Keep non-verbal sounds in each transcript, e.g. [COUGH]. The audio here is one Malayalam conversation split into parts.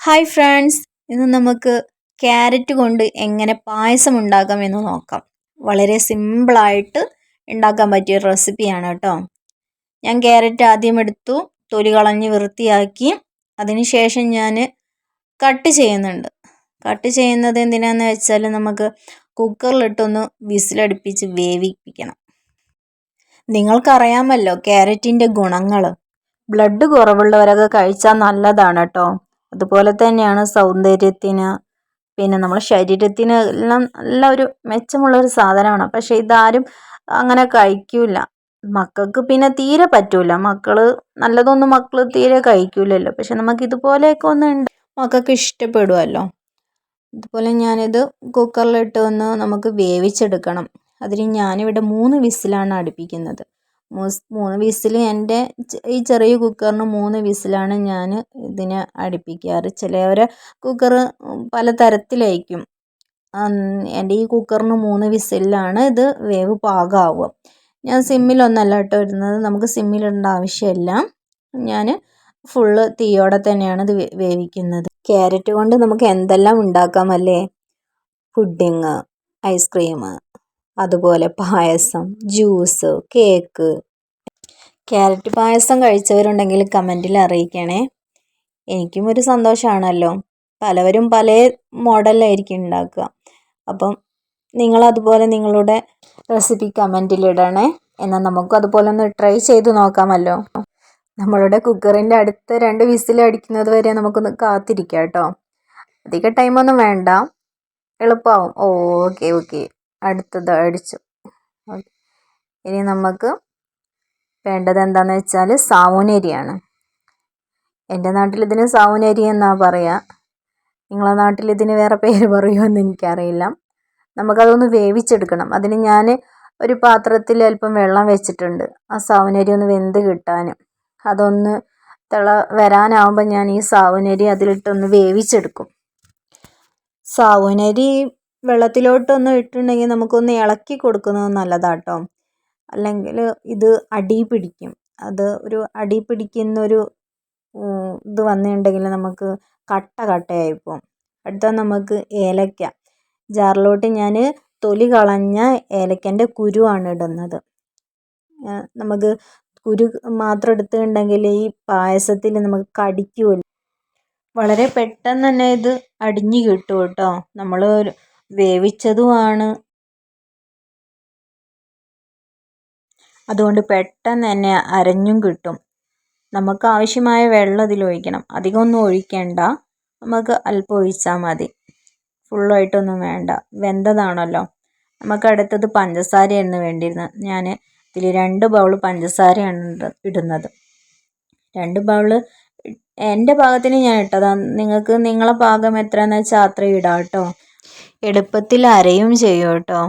ഹായ് ഫ്രണ്ട്സ് ഇന്ന് നമുക്ക് ക്യാരറ്റ് കൊണ്ട് എങ്ങനെ പായസം ഉണ്ടാക്കാം എന്ന് നോക്കാം. വളരെ സിമ്പിളായിട്ട് ഉണ്ടാക്കാൻ പറ്റിയ റെസിപ്പിയാണ് കേട്ടോ. ഞാൻ ക്യാരറ്റ് ആദ്യം എടുത്തു തൊലി കളഞ്ഞ് വൃത്തിയാക്കി. അതിനുശേഷം ഞാൻ കട്ട് ചെയ്യുന്നുണ്ട്. കട്ട് ചെയ്യുന്നത് എന്തിനാന്ന് വെച്ചാൽ നമുക്ക് കുക്കറിലിട്ടൊന്ന് വിസിലടുപ്പിച്ച് വേവിപ്പിക്കണം. നിങ്ങൾക്കറിയാമല്ലോ ക്യാരറ്റിന്റെ ഗുണങ്ങൾ ബ്ലഡ് കുറവുള്ളവരൊക്കെ കഴിച്ചാൽ നല്ലതാണ് കേട്ടോ. അതുപോലെ തന്നെയാണ് സൗന്ദര്യത്തിന് പിന്നെ നമ്മുടെ ശരീരത്തിന് എല്ലാം നല്ല ഒരു മെച്ചമുള്ള ഒരു സാധനമാണ്. പക്ഷേ ഇതാരും അങ്ങനെ കഴിക്കില്ല മക്കൾക്ക് പിന്നെ തീരെ പറ്റൂല. മക്കൾ നല്ലതൊന്നും മക്കൾ തീരെ കഴിക്കൂലല്ലോ. പക്ഷെ നമുക്ക് ഇതുപോലെയൊക്കെ ഒന്ന് ഉണ്ട് മക്കൾക്ക് ഇഷ്ടപ്പെടുമല്ലോ അതുപോലെ ഞാനിത് കുക്കറിലിട്ട് ഒന്ന് നമുക്ക് വേവിച്ചെടുക്കണം. അതിന് ഞാനിവിടെ മൂന്ന് വിസിലാണ് അടുപ്പിക്കുന്നത്. മൂന്ന് വിസിൽ എന്റെ ഈ ചെറിയ കുക്കറിന് മൂന്ന് വിസിലാണ് ഞാൻ ഇതിനെ അടുപ്പിക്കാറ്. ചിലവരെ കുക്കർ പല തരത്തിലായിരിക്കും. എന്റെ ഈ കുക്കറിന് മൂന്ന് വിസിലാണ് ഇത് വേവ് പാകമാവുക ഞാൻ സിമ്മിലൊന്നല്ല കേട്ടോ ഇടുന്നത്. നമുക്ക് സിമ്മിലിടേണ്ട ആവശ്യമില്ല. ഞാൻ ഫുള്ള് തീയോടെ തന്നെയാണ് ഇത് വേവിക്കുന്നത്. ക്യാരറ്റ് കൊണ്ട് നമുക്ക് എന്തെല്ലാം ഉണ്ടാക്കാം അല്ലേ? Pudding ice cream. അതുപോലെ payasam juice cake. Carrot payasam കഴിച്ചവരുണ്ടെങ്കിൽ കമന്റിൽ അറിയിക്കണേ. എനിക്കും ഒരു സന്തോഷമാണല്ലോ പലവരും പല മോഡലായിരിക്കും ഉണ്ടാക്കുക. അപ്പം നിങ്ങളതുപോലെ നിങ്ങളുടെ റെസിപ്പി കമന്റിലിടണേ എന്നാൽ നമുക്ക് അതുപോലെ ഒന്ന് ട്രൈ ചെയ്ത് നോക്കാമല്ലോ. നമ്മളുടെ കുക്കറിന്റെ അടുത്ത രണ്ട് വിസിൽ അടിക്കുന്നത് വരെ നമുക്കൊന്ന് കാത്തിരിക്കാം കേട്ടോ. അധികം ടൈമൊന്നും വേണ്ട. എളുപ്പമാവും ഓക്കെ ഓക്കെ. അടുത്തത് അടിച്ചു. ഇനി നമുക്ക് വേണ്ടത് എന്താണെന്ന് വെച്ചാൽ സാവുനരിയാണ്. എന്റെ നാട്ടിൽ ഇതിന് സാവുനരി എന്നാണ് പറയുക നിങ്ങളെ നാട്ടിൽ ഇതിന് വേറെ പേര് പറയുമോ എന്ന് എനിക്കറിയില്ല. നമുക്കതൊന്ന് വേവിച്ചെടുക്കണം. അതിന് ഞാൻ ഒരു പാത്രത്തിൽ അല്പം വെള്ളം വെച്ചിട്ടുണ്ട്. ആ സാവുനരി ഒന്ന് വെന്ത് കിട്ടാനും. അതൊന്ന് തിള വരാനാവുമ്പോൾ ഞാൻ ഈ സാവുനരി അതിലിട്ടൊന്ന് വേവിച്ചെടുക്കും. സാവുനരി വെള്ളത്തിലോട്ടൊന്ന് ഇട്ടിട്ടുണ്ടെങ്കിൽ നമുക്കൊന്ന് ഇളക്കി കൊടുക്കുന്നത് നല്ലതാട്ടോ. അല്ലെങ്കിൽ ഇത് അടി പിടിക്കും. അത് ഒരു അടി പിടിക്കുന്നൊരു ഇത് വന്നിട്ടുണ്ടെങ്കിൽ നമുക്ക് കട്ട കട്ടയായി പോകും അടുത്ത നമുക്ക് ഏലക്ക. ജാറിലോട്ട് ഞാൻ തൊലി കളഞ്ഞ ഏലക്കന്റെ കുരുവാണ് ഇടുന്നത്. നമുക്ക് കുരു മാത്രം എടുത്തിട്ടുണ്ടെങ്കിൽ ഈ പായസത്തിൽ നമുക്ക് കടിക്കുമല്ലോ. വളരെ പെട്ടെന്ന് തന്നെ ഇത് അടിഞ്ഞു കിട്ടും കേട്ടോ. നമ്മൾ വേവിച്ചതുമാണ്. അതുകൊണ്ട് പെട്ടെന്ന് തന്നെ അരഞ്ഞും കിട്ടും. നമുക്ക് ആവശ്യമായ വെള്ളം ഇതിൽ ഒഴിക്കണം. അധികമൊന്നും ഒഴിക്കേണ്ട. നമുക്ക് അല്പം ഒഴിച്ചാൽ മതി. ഫുള്ളായിട്ടൊന്നും വേണ്ട. വെന്തതാണല്ലോ. നമുക്ക് അടുത്തത് പഞ്ചസാരയാണ് വേണ്ടിയിരുന്നത്. ഞാൻ ഇതിൽ രണ്ട് ബൗൾ പഞ്ചസാരയാണ് ഇടുന്നത്. രണ്ട് ബൗൾ എന്റെ പാകത്തിന് ഞാൻ ഇട്ടതാണ് നിങ്ങൾക്ക് നിങ്ങളെ പാകം എത്രയാണെന്ന് വെച്ചാൽ അത്രയും ഇടാം കേട്ടോ എളുപ്പത്തിൽ അരയും ചെയ്യും കേട്ടോ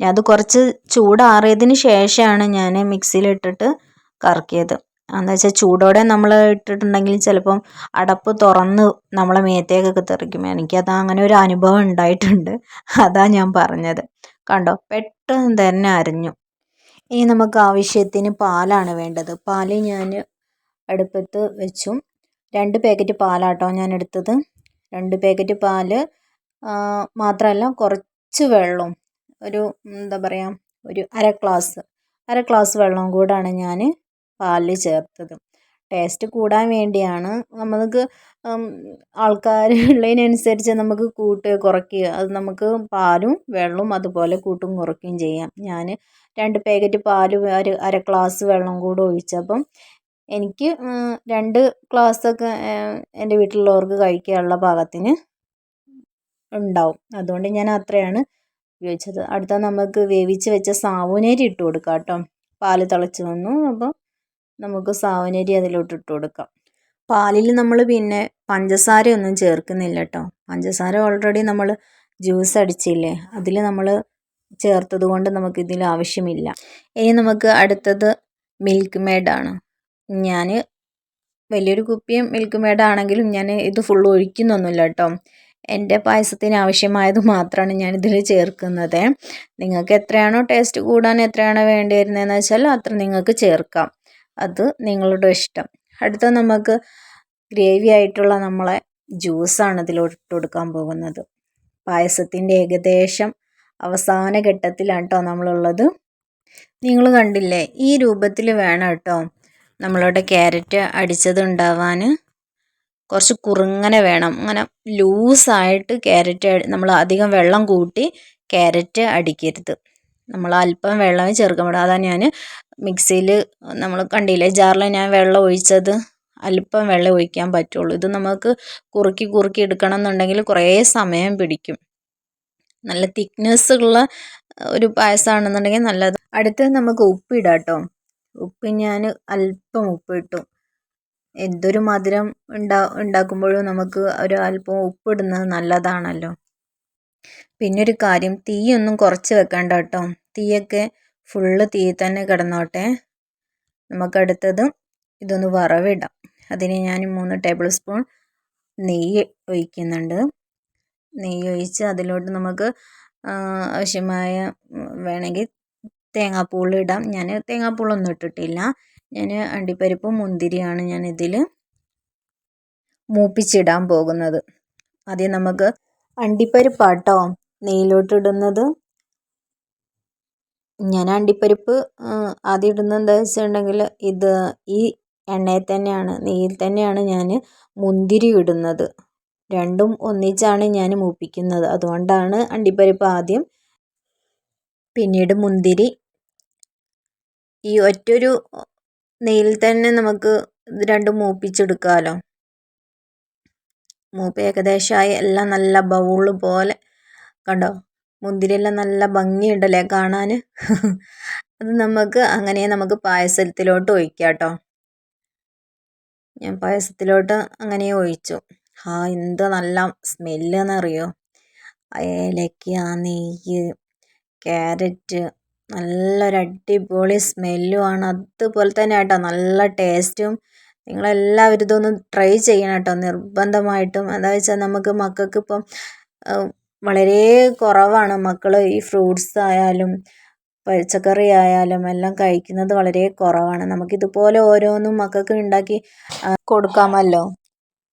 അത് കുറച്ച് ചൂടാറിയതിന് ശേഷമാണ് ഞാൻ മിക്സിയിലിട്ടിട്ട് കറക്കിയത്. എന്ന് വെച്ചാൽ ചൂടോടെ നമ്മൾ ഇട്ടിട്ടുണ്ടെങ്കിൽ ചിലപ്പം അടപ്പ് തുറന്ന് നമ്മളെ മേത്തേക്കൊക്കെ തെറിക്കും. എനിക്കത് അങ്ങനെ ഒരു അനുഭവം ഉണ്ടായിട്ടുണ്ട്. അതാ ഞാൻ പറഞ്ഞത്. കണ്ടോ? പെട്ടെന്ന് തന്നെ അരഞ്ഞു. ഇനി നമുക്ക് ആവശ്യത്തിന് പാലാണ് വേണ്ടത്. പാൽ ഞാൻ അടുപ്പത്ത് വെച്ചു. രണ്ട് പാക്കറ്റ് പാലാട്ടോ ഞാൻ എടുത്തത്. രണ്ട് പാക്കറ്റ് പാൽ മാത്രമല്ല കുറച്ച് വെള്ളവും ഒരു എന്താ പറയുക ഒരു അര ഗ്ലാസ് അര ഗ്ലാസ് വെള്ളം കൂടാണ് ഞാൻ പാലിൽ ചേർത്തത്. ടേസ്റ്റ് കൂടാൻ വേണ്ടിയാണ് നമുക്ക് ആൾക്കാർ [LAUGHS] ഉള്ളതിനനുസരിച്ച് നമുക്ക് കൂട്ടുകയോ കുറയ്ക്കുകയോ അത് നമുക്ക് പാലും വെള്ളവും അതുപോലെ കൂട്ടും കുറയ്ക്കുകയും ചെയ്യാം. ഞാൻ രണ്ട് പാക്കറ്റ് പാൽ ഒരു അര ഗ്ലാസ് വെള്ളം കൂടെ ഒഴിച്ചപ്പം എനിക്ക് രണ്ട് ഗ്ലാസ്സൊക്കെ എന്റെ വീട്ടിലുള്ളവർക്ക് കഴിക്കാനുള്ള പാകത്തിന് ഉണ്ടാവും. അതുകൊണ്ട് ഞാൻ അത്രയാണ് ഉപയോഗിച്ചത്. അടുത്ത നമുക്ക് വേവിച്ച് വെച്ച സാവുനരി ഇട്ട് കൊടുക്കാം കേട്ടോ. പാൽ തിളച്ച് വന്നു. അപ്പോൾ നമുക്ക് സാവുനരി അതിലോട്ട് ഇട്ട് കൊടുക്കാം. പാലിൽ നമ്മൾ പിന്നെ പഞ്ചസാരയൊന്നും ചേർക്കുന്നില്ല കേട്ടോ. പഞ്ചസാര ഓൾറെഡി നമ്മൾ ജ്യൂസ് അടിച്ചില്ലേ? അതിൽ നമ്മൾ ചേർത്തത് കൊണ്ട് നമുക്ക് ഇതിൽ ആവശ്യമില്ല. ഇനി നമുക്ക് അടുത്തത് മിൽക്ക് മേഡാണ് ഞാൻ വലിയൊരു കുപ്പിയും മിൽക്ക് മേഡാണെങ്കിലും ഞാൻ ഇത് ഫുൾ ഒഴിക്കുന്നൊന്നുമില്ല കേട്ടോ. എന്റെ പായസത്തിന് ആവശ്യമായത് മാത്രമാണ് ഞാൻ ഞാനിതിൽ ചേർക്കുന്നത്. നിങ്ങൾക്ക് എത്രയാണോ ടേസ്റ്റ് കൂടാൻ എത്രയാണോ വേണ്ടി വരുന്നതെന്ന് വെച്ചാൽ അത്ര നിങ്ങൾക്ക് ചേർക്കാം. അത് നിങ്ങളുടെ ഇഷ്ടം. അടുത്ത നമുക്ക് ഗ്രേവി ആയിട്ടുള്ള നമ്മളെ ജ്യൂസാണ് ഇതിലോട്ട് കൊടുക്കാൻ പോകുന്നത്. പായസത്തിന്റെ ഏകദേശം അവസാന ഘട്ടത്തിലാണ് കേട്ടോ നമ്മളുള്ളത്. നിങ്ങൾ കണ്ടില്ലേ? ഈ രൂപത്തിൽ വേണം കേട്ടോ നമ്മളുടെ ക്യാരറ്റ് അടിച്ചത് ഉണ്ടാവാൻ. കുറച്ച് കുറുങ്ങനെ വേണം. അങ്ങനെ ലൂസായിട്ട് ക്യാരറ്റ് നമ്മൾ അധികം വെള്ളം കൂട്ടി ക്യാരറ്റ് അടിക്കരുത്. നമ്മൾ അല്പം വെള്ളമേ ചേർക്കാൻ പാടും അതാണ് ഞാൻ മിക്സിയിൽ നമ്മൾ കണ്ടില്ലേ ജാറിൽ ഞാൻ വെള്ളം ഒഴിച്ചത്? അല്പം വെള്ളം ഒഴിക്കാൻ പറ്റുള്ളൂ. ഇത് നമുക്ക് കുറുക്കി കുറുക്കി എടുക്കണം എന്നുണ്ടെങ്കിൽ കുറേ സമയം പിടിക്കും. നല്ല തിക്നെസ് ഉള്ള ഒരു പായസമാണെന്നുണ്ടെങ്കിൽ നല്ലത്. അടുത്തത് നമുക്ക് ഉപ്പിടാം കേട്ടോ. ഉപ്പ് ഞാൻ അല്പം ഉപ്പിട്ടു. എന്തൊരു മധുരം ഉണ്ടാ ഉണ്ടാക്കുമ്പോഴും നമുക്ക് ഒരു അല്പം ഉപ്പിടുന്നത് നല്ലതാണല്ലോ. പിന്നെ ഒരു കാര്യം തീയൊന്നും കുറച്ച് വെക്കണ്ട കേട്ടോ. തീയൊക്കെ ഫുള്ള് തീ തന്നെ കിടന്നോട്ടെ. നമുക്കടുത്തത് ഇതൊന്ന് വറവിടാം. അതിന് ഞാൻ മൂന്ന് ടേബിൾ സ്പൂൺ നെയ്യ് ഒഴിക്കുന്നുണ്ട്. നെയ്യ് ഒഴിച്ച് അതിലോട്ട് നമുക്ക് ആവശ്യമായ വേണമെങ്കിൽ തേങ്ങാപ്പൂൾ ഇടാം ഞാൻ തേങ്ങാപ്പൂളൊന്നും ഇട്ടിട്ടില്ല. ഞാൻ അണ്ടിപ്പരിപ്പും മുന്തിരിയാണ് ഞാൻ മൂപ്പിച്ചിടാൻ പോകുന്നത്. ആദ്യം നമുക്ക് അണ്ടിപ്പരിപ്പാട്ടോ നെയ്യിലോട്ടിടുന്നത് ഞാൻ അണ്ടിപ്പരിപ്പ് ആദ്യം ഇടുന്നത് എന്താ വെച്ചിട്ടുണ്ടെങ്കിൽ ഇത് ഈ എണ്ണയിൽ തന്നെയാണ് നെയ്യിൽ തന്നെയാണ് ഞാൻ മുന്തിരി ഇടുന്നത്. രണ്ടും ഒന്നിച്ചാണ് ഞാൻ മൂപ്പിക്കുന്നത്. അതുകൊണ്ടാണ് അണ്ടിപ്പരിപ്പ് ആദ്യം പിന്നീട് മുന്തിരി ഈ ഒറ്റൊരു നെയ്യിൽ തന്നെ നമുക്ക് ഇത് രണ്ടും മൂപ്പിച്ചെടുക്കാമല്ലോ മൂപ്പ് ഏകദേശമായി എല്ലാം നല്ല ബൗൾ പോലെ കണ്ടോ? മുന്തിരിയെല്ലാം നല്ല ഭംഗിയുണ്ടല്ലേ കാണാൻ അത് നമുക്ക് അങ്ങനെ നമുക്ക് പായസത്തിലോട്ട് ഒഴിക്കാം കേട്ടോ ഞാൻ പായസത്തിലോട്ട് അങ്ങനെ ഒഴിച്ചു. ആ എന്താ നല്ല സ്മെല്ല് എന്നറിയോ? ഏലക്ക നെയ്യ് ക്യാരറ്റ് നല്ലൊരു അടിപൊളി സ്മെല്ലുമാണ്. അതുപോലെ തന്നെ കേട്ടോ നല്ല ടേസ്റ്റും. നിങ്ങളെല്ലാവരും ഇതൊന്ന് ട്രൈ ചെയ്യണം കേട്ടോ നിർബന്ധമായിട്ടും. എന്താ വെച്ചാൽ നമുക്ക് മക്കൾക്ക് ഇപ്പം വളരെ കുറവാണ് മക്കൾ ഈ ഫ്രൂട്ട്സ് ആയാലും പച്ചക്കറി ആയാലും എല്ലാം കഴിക്കുന്നത് വളരെ കുറവാണ്. നമുക്കിതുപോലെ ഓരോന്നും മക്കൾക്ക് ഉണ്ടാക്കി കൊടുക്കാമല്ലോ.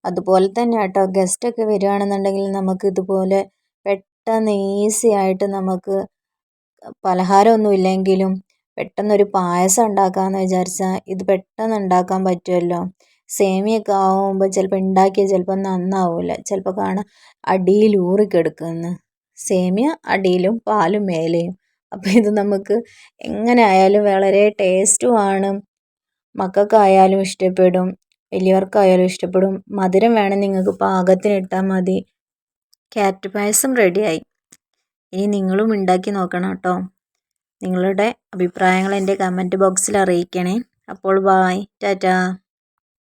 അതുപോലെ തന്നെ കേട്ടോ ഗസ്റ്റൊക്കെ വരികയാണെന്നുണ്ടെങ്കിൽ നമുക്ക് ഇതുപോലെ പെട്ടെന്ന് ഈസി ആയിട്ട് നമുക്ക് പലഹാരമൊന്നും ഇല്ലെങ്കിലും പെട്ടെന്നൊരു പായസം ഉണ്ടാക്കാമെന്ന് വിചാരിച്ചാൽ ഇത് പെട്ടെന്ന് ഉണ്ടാക്കാൻ പറ്റുമല്ലോ. സേമിയൊക്കെ ആവുമ്പോൾ ചിലപ്പോൾ ഉണ്ടാക്കിയാൽ ചിലപ്പോൾ നന്നാവില്ല ചിലപ്പോൾ കാണാം അടിയിൽ ഊറിക്കിടക്കുന്നു സേമിയ അടിയിലും പാലും മേലെയും. അപ്പോൾ ഇത് നമുക്ക് എങ്ങനെ ആയാലും വളരെ ടേസ്റ്റുമാണ്. മക്കൾക്കായാലും ഇഷ്ടപ്പെടും. വലിയവർക്കായാലും ഇഷ്ടപ്പെടും. മധുരം വേണം നിങ്ങൾക്ക് പാകത്തിന് ഇട്ടാൽ മതി. ക്യാരറ്റ് പായസം റെഡിയായി. ഇനി നിങ്ങളും ഉണ്ടാക്കി നോക്കണം കേട്ടോ. നിങ്ങളുടെ അഭിപ്രായങ്ങൾ എന്റെ കമന്റ് ബോക്സിൽ അറിയിക്കണേ. അപ്പോൾ ബായ് ടാറ്റാ